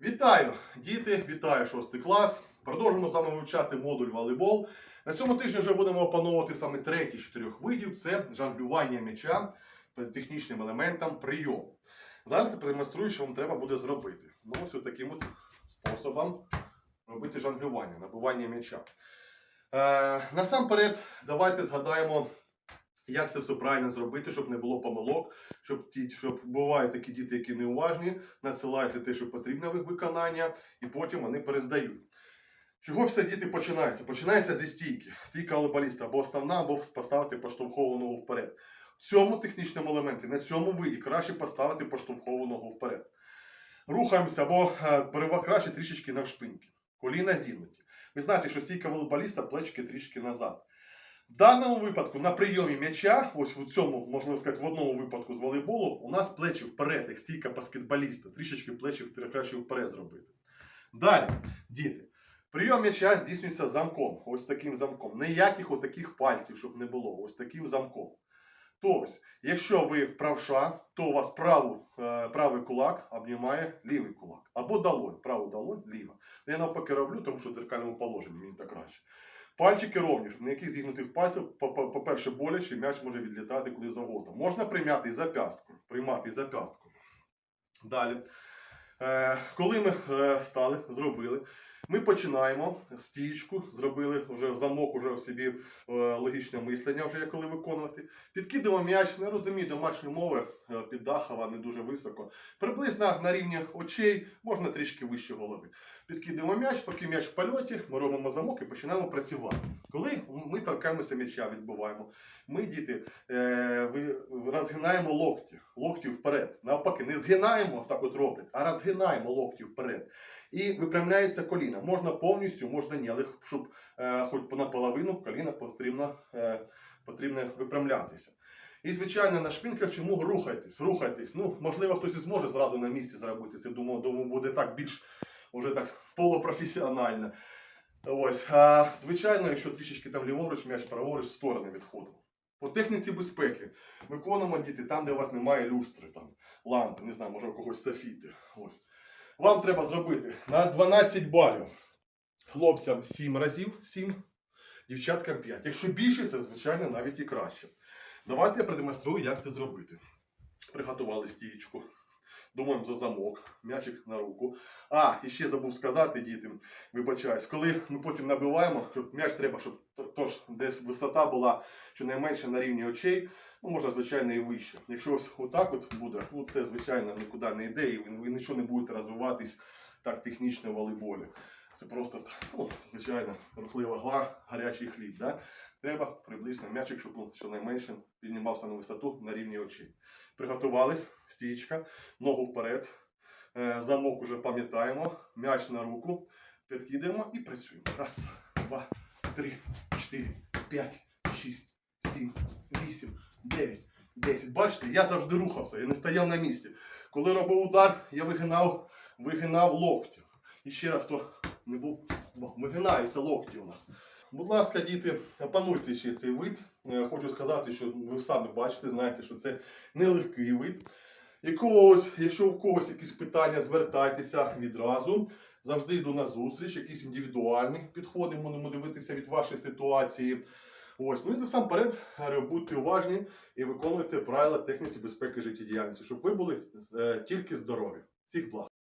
Вітаю, діти! Вітаю 6 клас. Продовжуємо з вами вивчати модуль волейбол. На цьому тижні вже будемо опановувати саме третій чотирьох видів це жонглювання м'яча технічним елементом прийом. Зараз я продемонструю, що вам треба буде зробити. Ну, ось таким от способом робити жонглювання, набування м'яча. Е, насамперед, давайте згадаємо, як це все правильно зробити, щоб не було помилок, щоб ті, щоб бувають такі діти, які неуважні, надсилаєте те, що потрібно в їх виконання, і потім вони перездають. Чого все діти починається? Починається зі стійки. Стійка волейболіста або основна, або поставити поштовхову ногу вперед. В цьому технічному елементі, на цьому виді краще поставити поштовхову ногу вперед. Рухаємося або е, перева- краще трішечки навшпиньки. Коліна зігнуті. Ви знаєте, що стійка волейболіста плечики трішки назад. В даному випадку на прийомі м'яча, ось в цьому, можна сказати, в одному випадку з волейболу, у нас плечі вперед, як стійка баскетболіста. Трішечки плечі краще вперед зробити. Далі, діти. Прийом м'яча здійснюється замком. Ось таким замком. Ніяких отаких пальців, щоб не було. Ось таким замком. Тобто, якщо ви правша, то у вас праву, е, правий кулак обнімає лівий кулак. Або долонь, праву долонь, ліва. Я навпаки роблю, тому що в дзеркальному положенні мені так краще. Пальчики ровні, щоб ніяких зігнутих пальців, по- по- по-перше, боляче, м'яч може відлітати куди завгодно. Можна прийняти і зап'ястку. Приймати і зап'ястку. Далі. Е, коли ми е, стали, зробили, ми починаємо стічку, зробили вже замок, уже в собі е, логічне мислення, вже як коли виконувати. Підкидуємо м'яч, не розумію домашньої мови, е, піддахова, не дуже високо. Приблизно на рівні очей, можна трішки вище голови. Підкидуємо м'яч, поки м'яч в польоті, ми робимо замок і починаємо працювати. Коли ми торкаємося м'яча, відбуваємо, ми, діти, е, розгинаємо локті, локті вперед. Навпаки, не згинаємо, так от роблять, а розгинаємо локті вперед. І випрямляється коліна. Можна повністю, можна ні, але щоб е, хоч наполовину коліна потрібно, е, потрібно випрямлятися. І, звичайно, на шпінках чому рухайтесь, рухайтесь. Ну, можливо, хтось і зможе зразу на місці зробити. Це думаю, думаю буде так більш уже так полупрофесіонально. Ось, а, звичайно, якщо трішечки там ліворуч, м'яч праворуч в сторони відходимо. По техніці безпеки виконуємо діти там, де у вас немає люстри, там, лампи, не знаю, може у когось софіти. Ось. Вам треба зробити на 12 балів. Хлопцям 7 разів 7, дівчаткам 5. Якщо більше, це звичайно навіть і краще. Давайте я продемонструю, як це зробити. Приготували стієчку. Думаємо за замок, м'ячик на руку. А, і ще забув сказати дітям, вибачаюсь, коли ми потім набиваємо, щоб м'яч треба, щоб тож десь висота була щонайменше на рівні очей, ну можна, звичайно, і вище. Якщо ось отак от буде, ну це, звичайно, нікуди не йде, і ви нічого не будете розвиватись так технічно в волейболі. Це просто, ну, звичайно, рухлива гла, гарячий хліб. Да? Треба приблизно м'ячик, щоб ну, щонайменше піднімався на висоту на рівні очей. Приготувались, стічка, ногу вперед. Е, Замок уже пам'ятаємо, м'яч на руку, підкидаємо і працюємо. Раз, два, три, чотири, п'ять, шість, сім, вісім, дев'ять, десять. Бачите, я завжди рухався, я не стояв на місці. Коли робив удар, я вигинав, вигинав локті. І ще раз, хто не був, бо вигинаються локті у нас. Будь ласка, діти, опануйте ще цей вид. Е, Хочу сказати, що ви самі бачите, знаєте, що це нелегкий вид. Якогось, якщо у когось якісь питання, звертайтеся відразу. Завжди йду на зустріч, якісь індивідуальні підходи, будемо дивитися від вашої ситуації. Ось, ну і насамперед будьте уважні і виконуйте правила техніці безпеки життєдіяльності, щоб ви були е, тільки здорові. Всіх благ.